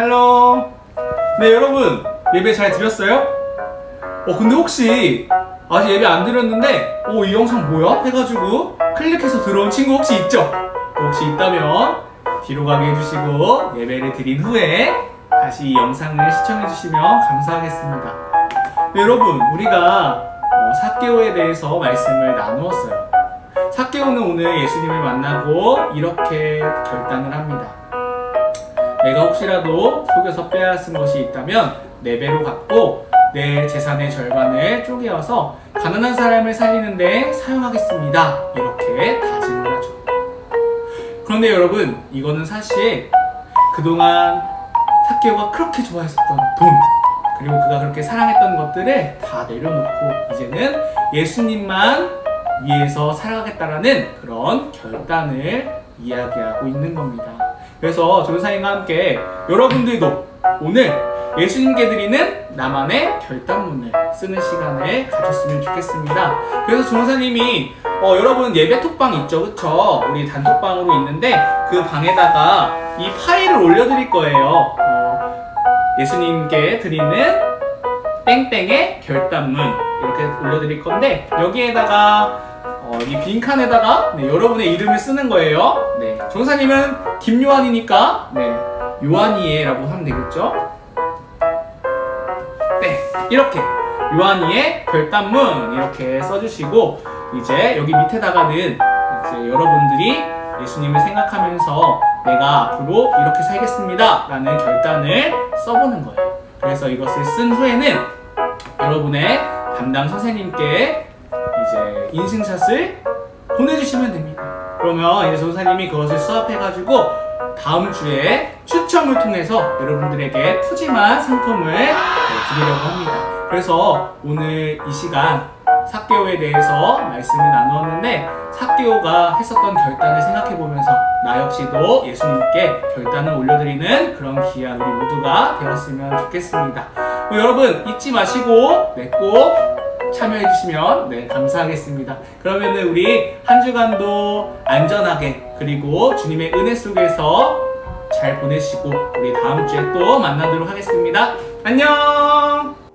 헬로. 네, 여러분. 예배 잘 드렸어요? 어, 근데 혹시 아직 예배 안 드렸는데, 어, 이 영상 뭐야? 해가지고 클릭해서 들어온 친구 혹시 있죠? 혹시 있다면 뒤로 가게 해주시고 예배를 드린 후에 다시 이 영상을 시청해주시면 감사하겠습니다. 네, 여러분, 우리가 어, 사개오에 대해서 말씀을 나누었어요. 사개오는 오늘 예수님을 만나고 이렇게 결단을 합니다. 내가 혹시라도 속여서 빼앗은 것이 있다면 네 배로 갚고 내 재산의 절반을 쪼개어서 가난한 사람을 살리는데 사용하겠습니다. 이렇게 다짐을 하죠. 그런데 여러분, 이거는 사실 그동안 사케오가 그렇게 좋아했었던 돈, 그리고 그가 그렇게 사랑했던 것들을 다 내려놓고 이제는 예수님만 위해서 살아가겠다라는 그런 결단을 이야기하고 있는 겁니다. 그래서 조사님과 함께 여러분들도 오늘 예수님께 드리는 나만의 결단문을 쓰는 시간을 가졌으면 좋겠습니다. 그래서 조사님이 어, 여러분 예배 톡방 있죠, 그쵸? 우리 단톡방으로 있는데 그 방에다가 이 파일을 올려드릴 거예요. 어, 예수님께 드리는 땡땡의 결단문 이렇게 올려드릴 건데 여기에다가 어, 이 빈칸에다가 네, 여러분의 이름을 쓰는 거예요. 네, 전사님은 김요한이니까 네, 요한이에라고 하면 되겠죠. 네, 이렇게 요한이의 결단문 이렇게 써주시고 이제 여기 밑에다가는 이제 여러분들이 예수님을 생각하면서 내가 앞으로 이렇게 살겠습니다 라는 결단을 써보는 거예요. 그래서 이것을 쓴 후에는 여러분의 담당 선생님께 이제 인증샷을 보내주시면 됩니다. 그러면 이제 전사님이 그것을 수합해가지고 다음 주에 추첨을 통해서 여러분들에게 푸짐한 상품을 네, 드리려고 합니다. 그래서 오늘 이 시간 사개오에 대해서 말씀을 나누었는데 사개오가 했었던 결단을 생각해 보면서 나 역시도 예수님께 결단을 올려드리는 그런 귀한 우리 모두가 되었으면 좋겠습니다. 뭐 여러분 잊지 마시고 네, 꼭 참여해 주시면 네 감사하겠습니다. 그러면은 우리 한 주간도 안전하게 그리고 주님의 은혜 속에서 잘 보내시고 우리 다음 주에 또 만나도록 하겠습니다. 안녕.